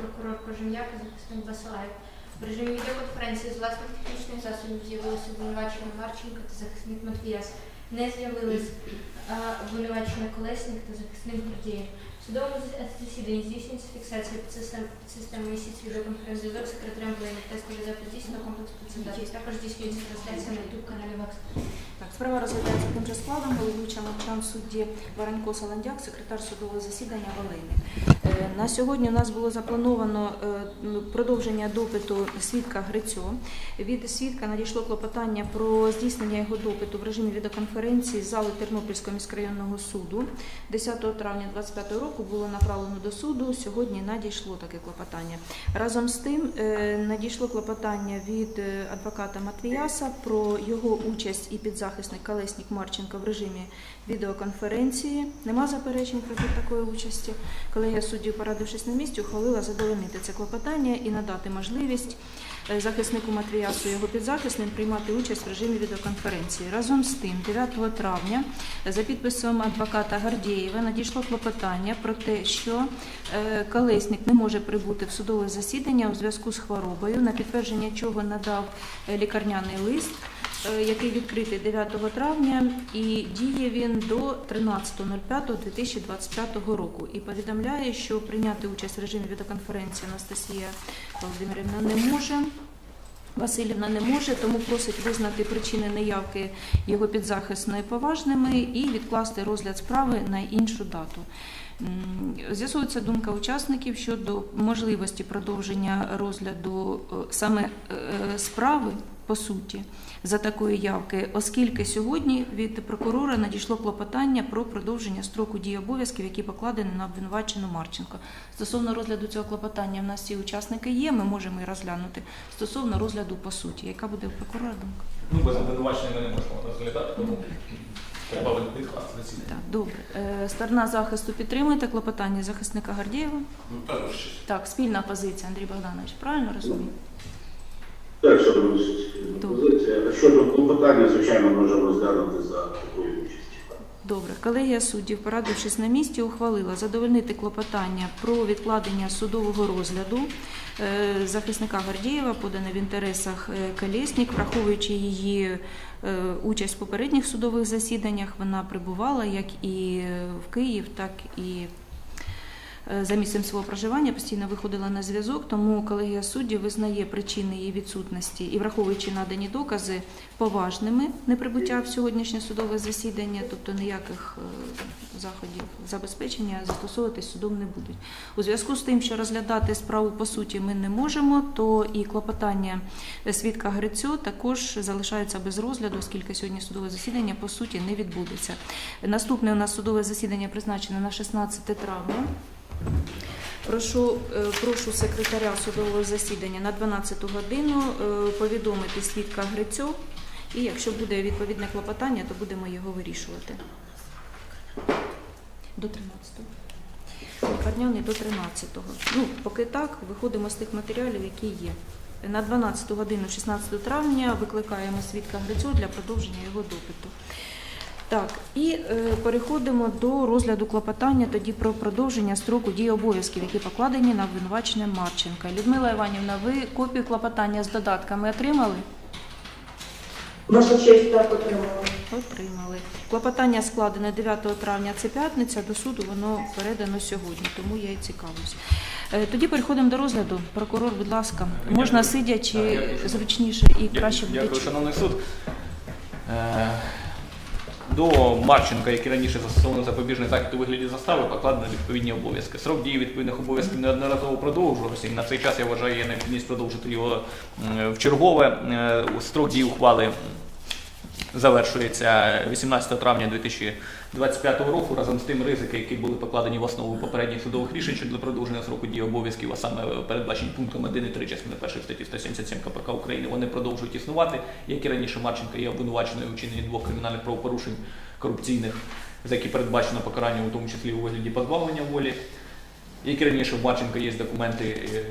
прокурор Кожем'як і захисник Басалаєв. В режимі відеоконференції з власних технічних засобів з'явилися обвинувачення Марченко та захисник Матвіяс. Не з'явились е, обвинувачення Колесник та захисник Гордієв. В судовому засіданні здійснюється фіксація під систем- під місяць відеоконференц-зв'язок з секретарем воєнних тестових запит здійснено комплекс процедурів. Також здійснюється трансляція на YouTube каналі ВАКС. Так, справа розглядається таким же складом, головуюча мовчан судді Варенко Саландяк, секретар судового засідання Волини. На сьогодні у нас було заплановано е, продовження допиту свідка Грицьо. Від свідка надійшло клопотання про здійснення його допиту в режимі відеоконференції з зали Тернопільського міськрайонного суду. 10 травня 2025 року було направлено до суду. Сьогодні надійшло таке клопотання. Разом з тим е, надійшло клопотання від е, адвоката Матвіяса про його участь і підзахисник Колесник Марченко в режимі відеоконференції. Нема заперечень проти такої участі. Колегія суддів, порадившись на місці, ухвалила задовольнити це клопотання і надати можливість захиснику Матвіясу і його підзахисним приймати участь в режимі відеоконференції. Разом з тим, 9 травня за підписом адвоката Гардієва надійшло клопотання про те, що е, колесник не може прибути в судове засідання у зв'язку з хворобою, на підтвердження чого надав е, лікарняний лист, е, який відкритий 9 травня, і діє він до 13.05.2025 року. І повідомляє, що прийняти участь в режимі відеоконференції Анастасія Володимирівна не може. Васильівна не може, тому просить визнати причини неявки його підзахисної поважними і відкласти розгляд справи на іншу дату. З'ясується думка учасників щодо можливості продовження розгляду е, саме е, справи по суті за такої явки, оскільки сьогодні від прокурора надійшло клопотання про продовження строку дії обов'язків, які покладені на обвинувачену Марченко. Стосовно розгляду цього клопотання, в нас всі учасники є, ми можемо і розглянути. Стосовно розгляду по суті, яка буде у прокурора думка? Ну, без обвинувачення ми не можемо розглядати, тому. Так, добре. Е, Сторона захисту підтримуєте клопотання захисника Гордієва? Так, спільна позиція, Андрій Богданович, правильно розумію? Так, шановні судді, Добре. позиція. А щодо клопотання, звичайно, можемо розглянути за такою участі. Добре, колегія суддів, порадившись на місці, ухвалила задовольнити клопотання про відкладення судового розгляду е, захисника Гордієва, подане в інтересах е, Колєснік, враховуючи її е, участь в попередніх судових засіданнях, вона прибувала як і в Київ, так і за місцем свого проживання постійно виходила на зв'язок, тому колегія суддів визнає причини її відсутності і, враховуючи надані докази, поважними неприбуття в сьогоднішнє судове засідання, тобто ніяких е, заходів забезпечення застосовуватись судом не будуть. У зв'язку з тим, що розглядати справу по суті ми не можемо, то і клопотання свідка Грицьо також залишаються без розгляду, оскільки сьогодні судове засідання по суті не відбудеться. Наступне у нас судове засідання призначене на 16 травня. Прошу, е, прошу секретаря судового засідання на 12 годину е, повідомити свідка Грицьо, і якщо буде відповідне клопотання, то будемо його вирішувати. До 13-го. Лікарняний до 13-го. Ну, поки так, виходимо з тих матеріалів, які є. На 12 годину 16 травня викликаємо свідка Грицьо для продовження його допиту. Так, і е, переходимо до розгляду клопотання тоді про продовження строку дії обов'язків, які покладені на обвинувачення Марченка. Людмила Іванівна, ви копію клопотання з додатками отримали? Ваша честь так отримала. Отримали. Клопотання складене 9 травня, це п'ятниця, до суду воно передано сьогодні, тому я і цікавлюсь. Е, Тоді переходимо до розгляду. Прокурор, будь ласка, можна сидячи зручніше і краще буде Дякую, шановний суд. Е, До Марченка, який раніше застосовано запобіжний захід у вигляді застави, покладено відповідні обов'язки. Срок дії відповідних обов'язків неодноразово продовжувався, і на цей час я вважаю є необхідність продовжити його в чергове. Е, Строк дії ухвали завершується 18 травня 2025 року. Разом з тим ризики, які були покладені в основу попередніх судових рішень щодо продовження сроку дії обов'язків, а саме передбачені пунктом 1 і 3 частини 1 статті 177 КПК України, вони продовжують існувати, як і раніше Марченка є обвинуваченою у вчиненні двох кримінальних правопорушень корупційних, за які передбачено покарання, у тому числі у вигляді позбавлення волі. Як раніше в Марченка є документи, е,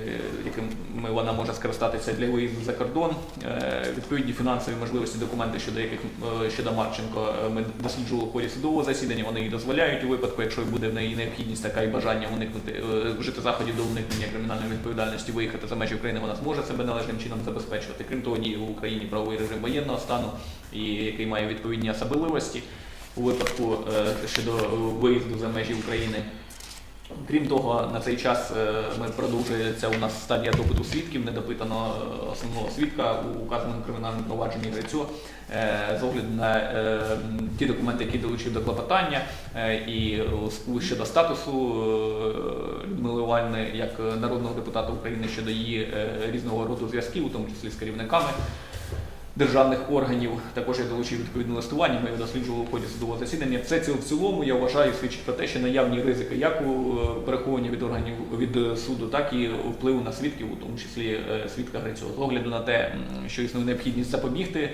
якими вона може скористатися для виїзду за кордон. Е, Відповідні фінансові можливості документи, щодо яких е, щодо Марченко ми досліджували в ході судового засідання. Вони її дозволяють у випадку, якщо буде в неї необхідність така і бажання уникнути вжити заходів до уникнення кримінальної відповідальності, виїхати за межі України, вона зможе себе належним чином забезпечувати. Крім того, діє в Україні правовий режим воєнного стану, і який має відповідні особливості у випадку щодо виїзду за межі України. Крім того, на цей час е, ми продовжується у нас стадія допиту свідків, не допитано е, основного свідка у указаному кримінальному провадженні Грицю е, з огляду на ті документи, які долучив до клопотання, і щодо статусу Людмили Іванівни як народного депутата України щодо її різного роду зв'язків, у тому числі з керівниками державних органів. Також я долучив відповідне листування. Ми його досліджували в ході судового засідання. Це ці- в цілому я вважаю свідчить про те, що наявні ризики як у е, переховування від органів від е, суду, так і впливу на свідків, у тому числі е, свідка Грицього. З огляду на те, що існує необхідність запобігти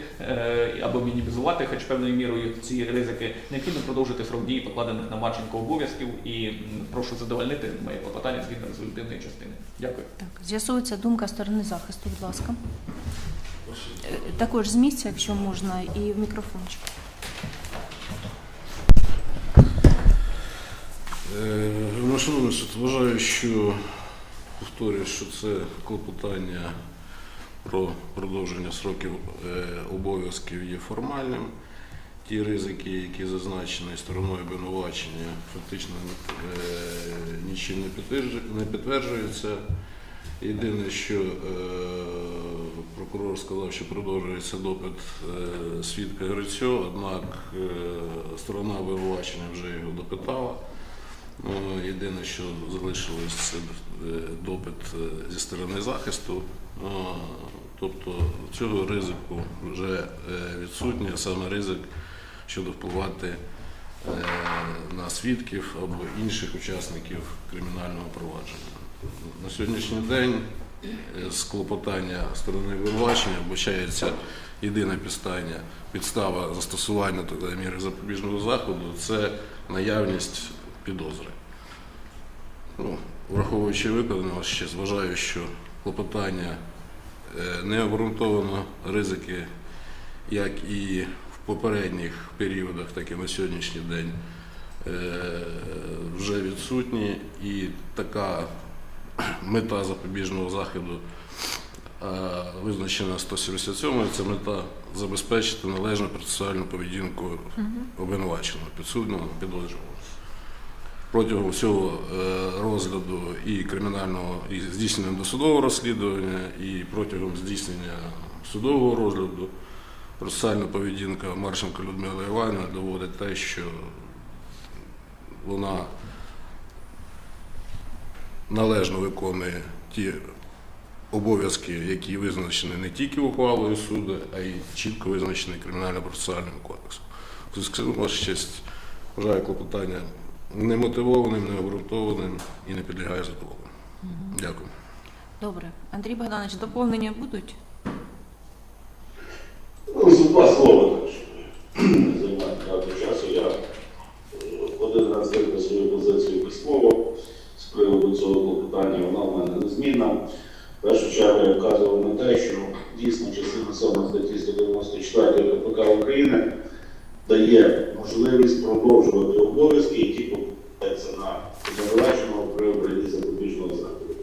або мінімізувати, хоч певною мірою ці ризики, необхідно продовжити срок дії покладених на Марченко обов'язків і прошу задовольнити моє клопотання згідно резолютивної частини. Дякую. Так, з'ясується думка сторони захисту, будь ласка. Також з місця, якщо можна, і в мікрофончик. Е, ну, шановний суд, вважаю, що повторюю, що це клопотання про продовження сроків е, обов'язків є формальним. Ті ризики, які зазначені стороною обвинувачення, фактично е, нічим не підтверджуються. Єдине, що е, прокурор сказав, що продовжується допит е, свідка Грицьо, однак е, сторона обвинувачення вже його допитала. Ну, Єдине, що залишилось, це допит зі сторони захисту. Тобто цього ризику вже відсутній, а саме ризик щодо впливати на свідків або інших учасників кримінального провадження. На сьогоднішній день е, з клопотання сторони обвинувачення вбачається підстання, підстава застосування міри запобіжного заходу це наявність підозри. Ну, враховуючи викладене, ще зважаю, що клопотання е, не обґрунтовано, ризики, як і в попередніх періодах, так і на сьогоднішній день е, вже відсутні, і така мета запобіжного заходу е, визначена 177 це мета забезпечити належну процесуальну поведінку обвинуваченого, підсудного, підозрюваного. Протягом всього е, розгляду і кримінального, і здійснення досудового розслідування, і протягом здійснення судового розгляду процесуальна поведінка Марченко Людмили Іванівни доводить те, що вона належно виконує ті обов'язки, які визначені не тільки ухвалою суду, а й чітко визначені кримінально-процесуальним кодексом. Зв'язку ваша честь, вважаю клопотання немотивованим, необґрунтованим і не підлягає задоволенню. Дякую. Добре. Андрій Богданович, доповнення будуть? Ну, з два слова, так що не займати багато часу. Я е, один раз викликав свою позицію письмово з приводу цього клопотання, вона в мене незмінна. В першу чергу я вказував на те, що дійсно частина 7 статті 194 КПК України дає можливість продовжувати обов'язки, які покладаються на обвинуваченого при обранні запобіжного заходу.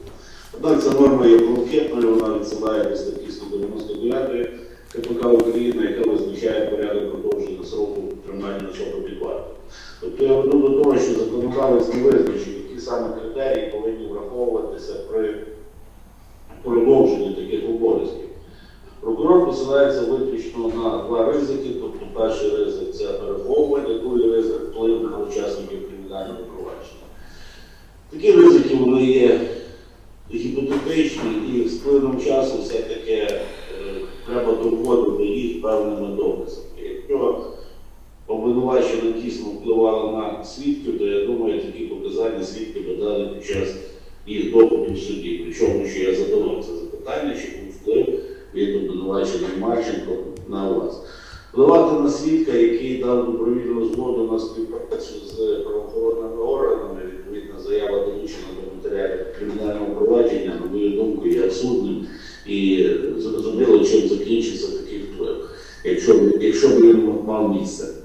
Однак ця норма є блокетною, вона відсилає до статті 199 КПК України, яка визначає порядок продовження сроку тримання на під вартою. Тобто я веду до того, що законодавець не визначив, саме критерії повинні враховуватися при продовженні таких обов'язків. Прокурор посилається виключно на два ризики. Тобто перший ризик це переховування, другий ризик вплив на учасників кримінального провадження. Такі ризики вони є гіпотетичні і з плином часу все-таки е, треба доводити їх певними доказами обвинувачена дійсно впливала на свідків, то я думаю, такі показання свідки би дали під час їх допиту в суді. Причому, що я задавав це запитання, чи був вплив від обвинуваченого Марченко на вас. Впливати на свідка, який дав добровільну згоду на співпрацю з правоохоронними органами, відповідна заява долучена до матеріалів кримінального провадження, на мою думку, є абсурдним і зрозуміло, чим закінчиться такий вплив, якщо б він мав місце.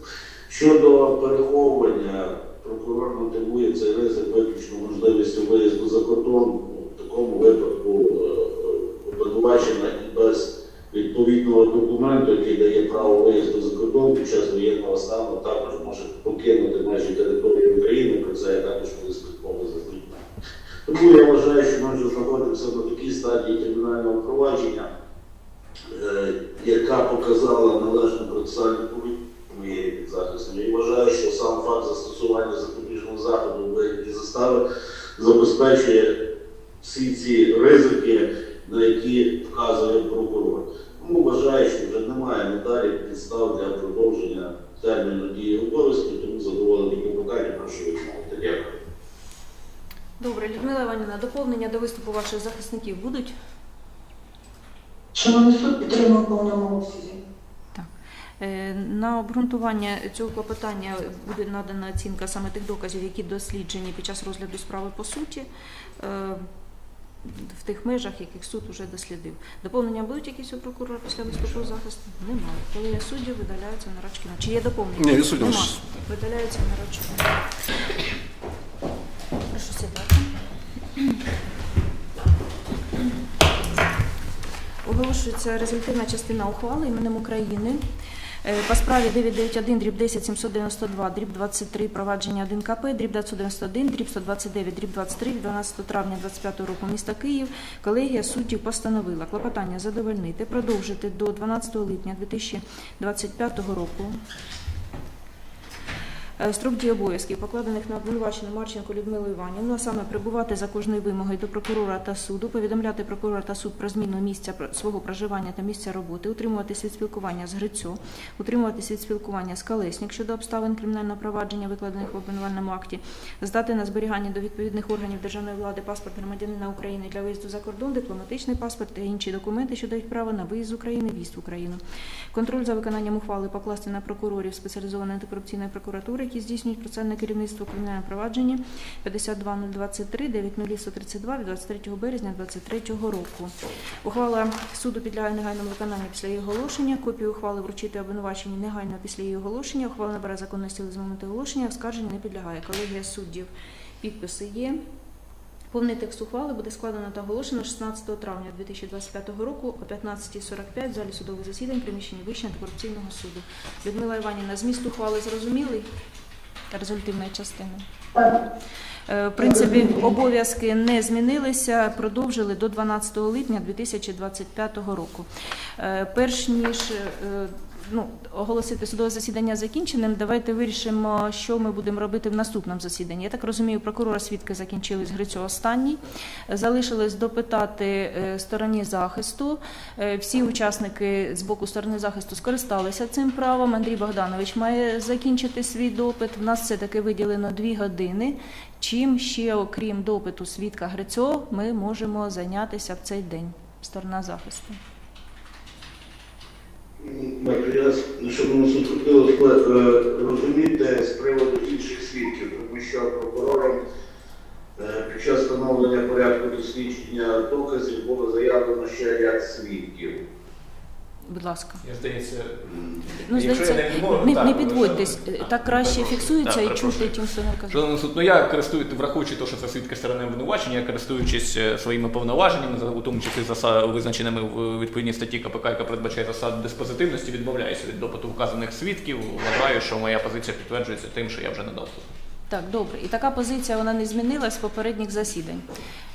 Щодо переховування, прокурор мотивує цей ризик виключно можливістю виїзду за кордон. В такому випадку е, обвинувачена і без відповідного документу, який дає право виїзду за кордон під час воєнного стану, також може покинути межі території України. Про це я також колись письмово зазвичай. Тому я вважаю, що ми вже знаходимося на такій стадії кримінального провадження, е, яка показала належну процесуальну поведінку моєї підзахисної. І вважаю, що сам факт застосування запобіжного заходу у вигляді застави забезпечує всі ці ризики, на які вказує прокурор. Тому вважаю, що вже немає надалі підстав для продовження терміну дії обов'язків, тому задоволені клопотання, прошу відмовити. Дякую. Добре, Людмила Іванівна, доповнення до виступу ваших захисників будуть? Шановний суд підтримує в повному обсязі. Е, На обґрунтування цього клопотання буде надана оцінка саме тих доказів, які досліджені під час розгляду справи по суті, е, в тих межах, яких суд вже дослідив. Доповнення будуть якісь у прокурора після виступу захисту? Немає. Коли є судді, видаляються на рачки. Чи є доповнення? Ні, відсутні. Нема. Видаляються на рачки. Прошу сідати. Оголошується результативна частина ухвали іменем України. Е, По справі 991, дріб 10, 792, дріб 23, провадження 1 КП, дріб 991, дріб 129, дріб 23, від 12 травня 25 року міста Київ, колегія суддів постановила клопотання задовольнити, продовжити до 12 липня 2025 року дії обов'язків, покладених на обвинувачену Марченко Людмилу Іванівну, а саме прибувати за кожною вимогою до прокурора та суду, повідомляти прокурора та суд про зміну місця свого проживання та місця роботи, утримуватись від спілкування з Грицьо, утримуватись від спілкування з Колеснік щодо обставин кримінального провадження, викладених в обвинувальному акті, здати на зберігання до відповідних органів державної влади паспорт громадянина України для виїзду за кордон, дипломатичний паспорт та інші документи, що дають право на виїзд з України, в'їзд в Україну. Контроль за виконанням ухвали покласти на прокурорів спеціалізованої антикорупційної прокуратури, які здійснюють процесуальне керівництво кримінального провадження 52023 9132 від 23 березня 2023 року. Ухвала суду підлягає негайному виконанню після її оголошення. Копію ухвали вручити обвинуваченні негайно після її оголошення. Ухвала набере законності з моменту оголошення. Оскарження не підлягає. Колегія суддів підписи є. Повний текст ухвали буде складено та оголошено 16 травня 2025 року о 15.45 в залі судових засідань приміщенні Вищого антикорупційного суду. Людмила Іванівна, зміст ухвали зрозумілий? Результативної частини. Так, Е, В принципі, обов'язки не змінилися, продовжили до 12 липня 2025 року. Е, Перш ніж е, ну, оголосити судове засідання закінченим, давайте вирішимо, що ми будемо робити в наступному засіданні. Я так розумію, прокурора свідки закінчили з Грицю останній. Залишилось допитати е, стороні захисту. Е, Всі учасники з боку сторони захисту скористалися цим правом. Андрій Богданович має закінчити свій допит. У нас все таки виділено дві години. Чим ще, окрім допиту свідка Грицьо, ми можемо зайнятися в цей день? Сторона захисту. Я, шановний суд, хотілося б е, розуміти з приводу інших свідків, тому що прокурором е, під час встановлення порядку дослідження доказів було заявлено ще ряд свідків. Будь ласка. Я здається, Ну, здається, я не відмовив, не, так, не підводьтесь, що- так краще фіксується Так, і чути, тим, що не кажу. Шановний суд, ну я користую, враховуючи те, що це свідки сторони обвинувачення, я користуючись е, своїми повноваженнями, за- у тому числі заса, визначеними в відповідній статті КПК, яка передбачає засаду диспозитивності, відмовляюся від допиту вказаних свідків. Вважаю, що моя позиція підтверджується тим, що я вже надав суд. Так, добре. І така позиція вона не змінилась з попередніх засідань.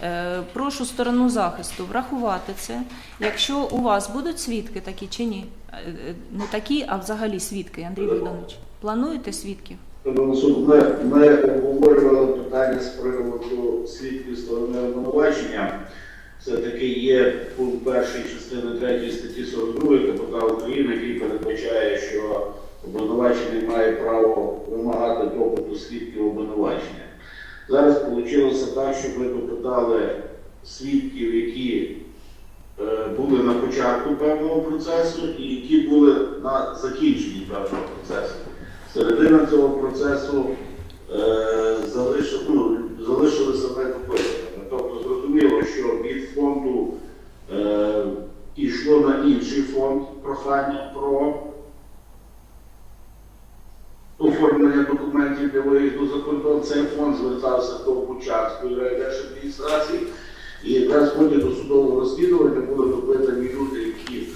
Е, прошу сторону захисту врахувати це. Якщо у вас будуть свідки такі чи ні? Е, е, Не такі, а взагалі свідки, Андрій Богданович. Плануєте свідків? Ми, ми обговорювали питання з приводу свідків сторони обвинувачення. Це таки є пункт першої частини 3 статті 42 КПК України, який передбачає, що обвинувачений має право вимагати допиту свідків обвинувачення. Зараз вийшло так, що ми допитали свідків, які е, були на початку певного процесу і які були на закінченні певного процесу. Середина цього процесу е, залишив, ну, залишилися недописаними. Тобто зрозуміло, що від фонду е, прохання про оформлення документів для виїзду. Цей фонд звертався до Бучанської райдержадміністрації. І якраз в ході досудового розслідування були допитані люди, які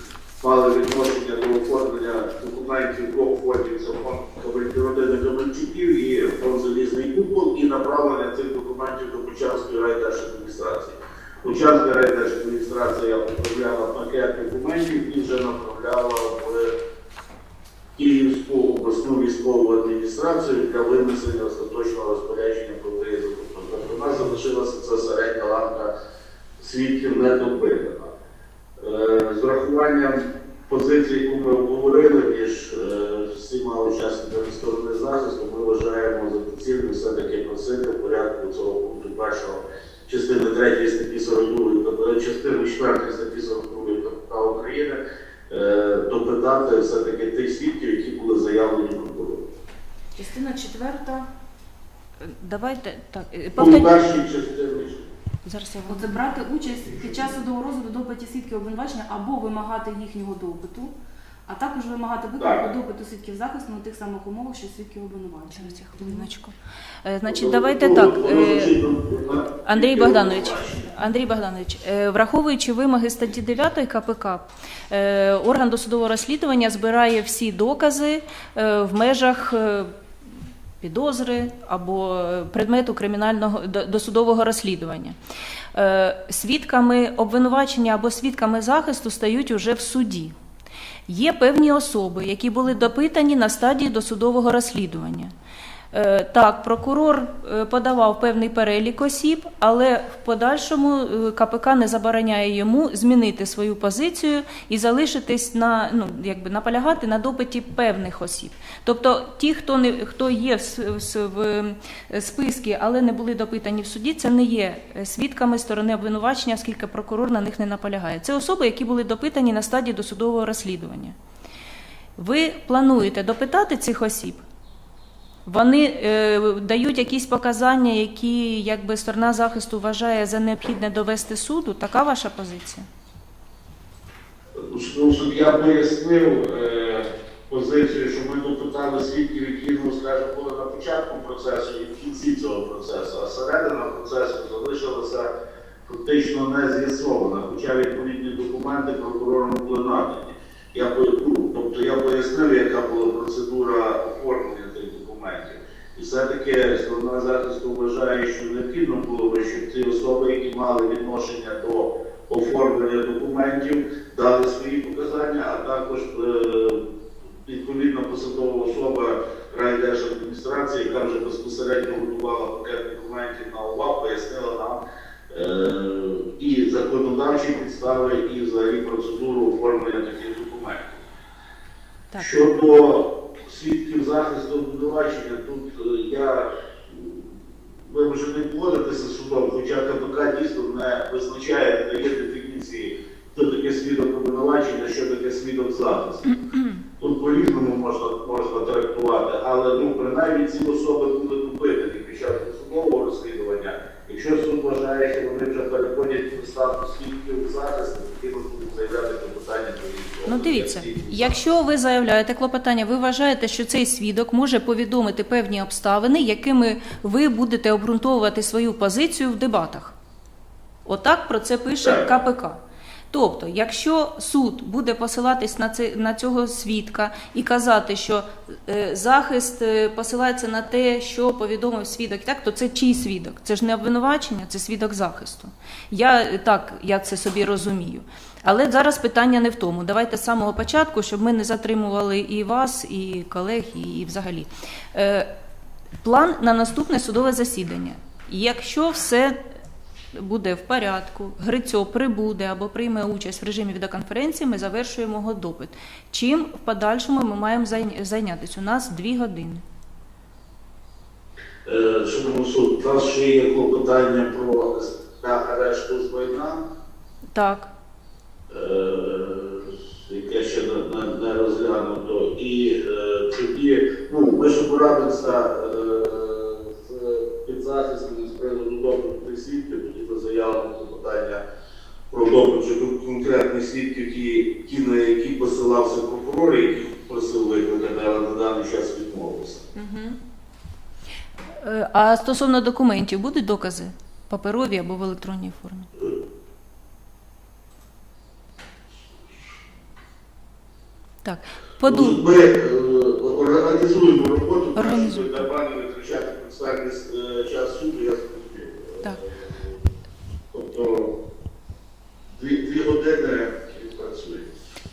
мали відношення до оформлення документів двох фондів. Це фонд родини Кабельчуків і фонд Залізний купол, і направлення цих документів до Бучанської райдержадміністрації. Бучанська райдержадміністрація направляла пакет документів і вже направляла в Київську обласну військову адміністрацію для винесення остаточного розпорядження про виїзд. Тобто у нас залишилася ця середня ланка свідків не допитана. Е, З урахуванням позиції, яку ми обговорили між е, всіма учасниками сторони захисту, ми вважаємо за доцільне все-таки просити в порядку цього пункту першого частини 3 статті 42, КП, частини 4 статті 42 КПК України е, допитати все-таки тих свідків, які були заявлені прокурором. Частина четверта. Давайте так. У першій частині Зараз я вам Оце брати участь під час судового розгляду допиті свідків обвинувачення або вимагати їхнього допиту, а також вимагати виклику Так. допиту свідків захисту на тих самих умовах, що свідків обвинувачення. Зараз я хвилиночку. Е, Значить, давайте так. Е, ну, Андрій Богданович, Андрій Богданович, е, враховуючи вимоги статті 9 КПК, е, орган досудового розслідування збирає всі докази е, в межах е, підозри або е, предмету кримінального досудового розслідування. Е, Свідками обвинувачення або свідками захисту стають уже в суді. Є певні особи, які були допитані на стадії досудового розслідування. Е, Так, прокурор е, подавав певний перелік осіб, але в подальшому е, КПК не забороняє йому змінити свою позицію і залишитись на ну якби наполягати на допиті певних осіб. Тобто, ті, хто не хто є в, в, в списку, але не були допитані в суді, це не є свідками сторони обвинувачення, оскільки прокурор на них не наполягає. Це особи, які були допитані на стадії досудового розслідування. Ви плануєте допитати цих осіб? Вони е, дають якісь показання, які якби сторона захисту вважає за необхідне довести суду. Така ваша позиція? Ну, щоб я пояснив е, позицію, що ми допитали свідків, які, ну, скажімо, були на початку процесу і в кінці цього процесу, а середина процесу залишилася фактично не з'ясована, хоча відповідні документи прокурором були надані. Я, ну, тобто я пояснив, яка була процедура. І все-таки сторона захисту вважає, що необхідно було би, щоб ці особи, які мали відношення до оформлення документів, дали свої показання, а також е, відповідна посадова особа райдержадміністрації, яка вже безпосередньо готувала пакет документів на УВА, пояснила нам е, і законодавчі підстави, і взагалі процедуру оформлення таких документів. Так. Щодо свідків захисту обвинувачення, тут е, я вимушений погодитися з судом, хоча КПК дійсно не визначає, не дає дефініції, хто таке свідок обвинувачення, що таке захисту. Тут по-різному можна, можна трактувати, але ну, принаймні ці особи були допитані під час судового розслідування. Якщо суд вважає, що вони вже переходять в статус свідків захисту, тоді ми будемо заявляти клопотання до їх. Ну дивіться, якщо ви заявляєте клопотання, ви вважаєте, що цей свідок може повідомити певні обставини, якими ви будете обґрунтовувати свою позицію в дебатах. Отак про це пише КПК. Тобто, якщо суд буде посилатись на це на цього свідка і казати, що е, захист е, посилається на те, що повідомив свідок, так то це чий свідок? Це ж не обвинувачення, це свідок захисту. Я е, так я це собі розумію. Але зараз питання не в тому. Давайте з самого початку, щоб ми не затримували і вас, і колег, і, і взагалі. Е, план на наступне судове засідання. Якщо все буде в порядку, Грицьо прибуде або прийме участь в режимі відеоконференції, ми завершуємо його допит. Чим в подальшому ми маємо зайнятися? У нас дві години. Е, Шановний суд, у нас ще є клопотання про арешту з майна, Так. е, яке ще не, розглянуто. І е, тоді, ну, ми ще порадимося е, з підзахисним з приводу допиту свідків, тоді ми заявимо клопотання про допит щодо конкретних свідків, ті, ті, на які посилався прокурор, який просив викликати, але на даний час відмовився. Е, А стосовно документів будуть докази паперові або в електронній формі? Так, поду... Ми е, організуємо роботу, Організуємо. Щоб нормально витрачати процесуальний е, час суду, я зрозумів. Так. Тобто дві, дві години працює.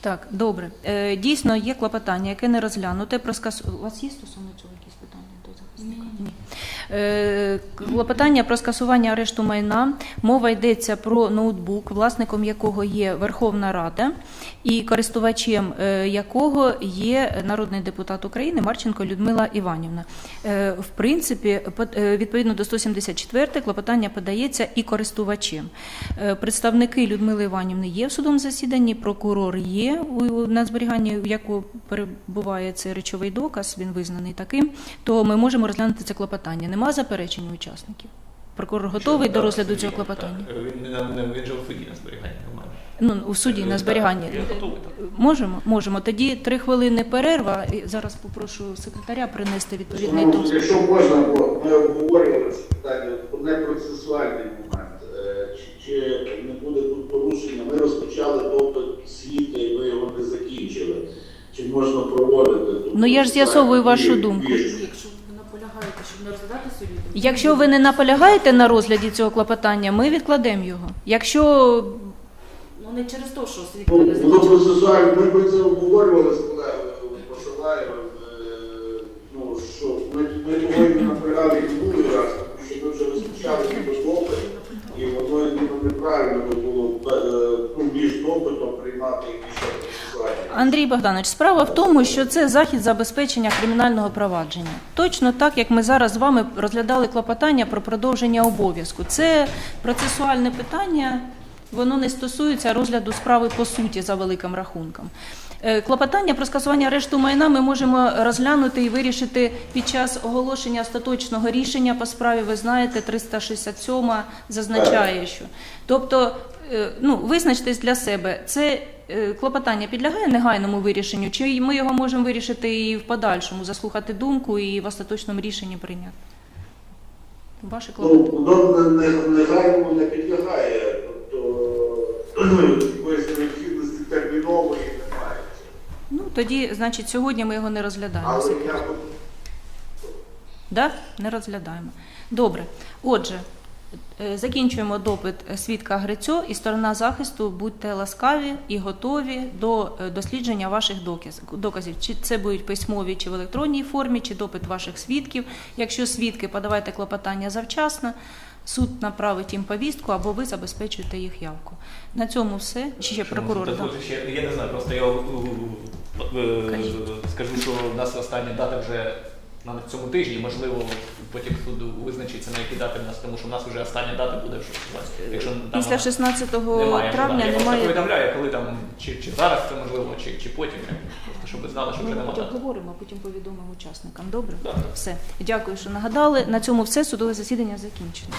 Так, добре. Е, дійсно, є клопотання, яке не розглянуте. Про скасу... У вас є стосовно цього якісь питання до захисника? Ні. Е, клопотання про скасування арешту майна. Мова йдеться про ноутбук, власником якого є Верховна Рада, і користувачем е, якого є народний депутат України Марченко Людмила Іванівна. Е, в принципі, відповідно до 174 клопотання подається і користувачем. Представники Людмили Іванівни є в судовому засіданні, прокурор є на зберіганні, в яку перебуває цей речовий доказ, він визнаний таким, то ми можемо розглянути це клопотання. Нема заперечень у учасників? Прокурор готовий до розгляду цього клопотання? Так, Він, не- він же у суді на зберіганні нормально. Ну, у суді на зберігання. Я готовий. так. Можемо? Можемо. Тоді три хвилини перерва. І зараз попрошу секретаря принести відповідний Ну, якщо можна, бо ми обговорювали це питання, одне процесуальний момент. Е, Чи, чи не буде тут порушення? Ми розпочали допит свідка і ми його не закінчили. Чи можна проводити тут? Ну, я ж з'ясовую вашу думку. більш? Якщо ви наполягаєте, щоб не розглядати судді, то Якщо ви не наполягаєте на розгляді цього клопотання, ми відкладемо його. Якщо ну не через те, що свідки Ну, не Воно закінчили. процесуально, ми про це обговорювали з колегою Посилаєвим, е, ну, що ми, ми повинні наполягати і минулий раз, тому що ми вже розпочали ніби допит, і воно ніби неправильно було е, ну, між допитом приймати якісь ще процесуальні. Андрій Богданович, справа в тому, що це захід забезпечення кримінального провадження. Точно так, як ми зараз з вами розглядали клопотання про продовження обов'язку. Це процесуальне питання, воно не стосується розгляду справи по суті за великим рахунком. Е, Клопотання про скасування арешту майна ми можемо розглянути і вирішити під час оголошення остаточного рішення по справі. Ви знаєте, 367 зазначає, що тобто, е, ну визначтесь для себе, це клопотання підлягає негайному вирішенню, чи ми його можемо вирішити і в подальшому, заслухати думку і в остаточному рішенні прийняти? Ваше Ну, клопотання. воно не, не, негайному не підлягає, тобто якоїсь необхідності термінової немає. Ну тоді, значить, сьогодні ми його не розглядаємо. Але я Да? Не розглядаємо. Добре. Отже, е, закінчуємо допит свідка Грицьо і сторона захисту. Будьте ласкаві і готові до е, дослідження ваших доказ- доказів. Чи це будуть письмові, чи в електронній формі, чи допит ваших свідків. Якщо свідки, подавайте клопотання завчасно. Суд направить їм повістку або ви забезпечуєте їх явку. На цьому все. Чи ще прокурор? да? Я не знаю, просто я е, е, скажу, що в нас остання дата вже на цьому тижні, можливо, потім суд визначиться на які дати в нас, тому що в нас вже остання дата буде в 16. Якщо там Після вона 16 немає, травня я просто немає. повідомляю, коли там, чи, чи зараз це можливо, чи, чи потім, просто щоб ви знали, що вже немає потім дати. обговоримо, потім повідомимо учасникам. Добре? Да. Все. Дякую, що нагадали. На цьому все. Судове засідання закінчено.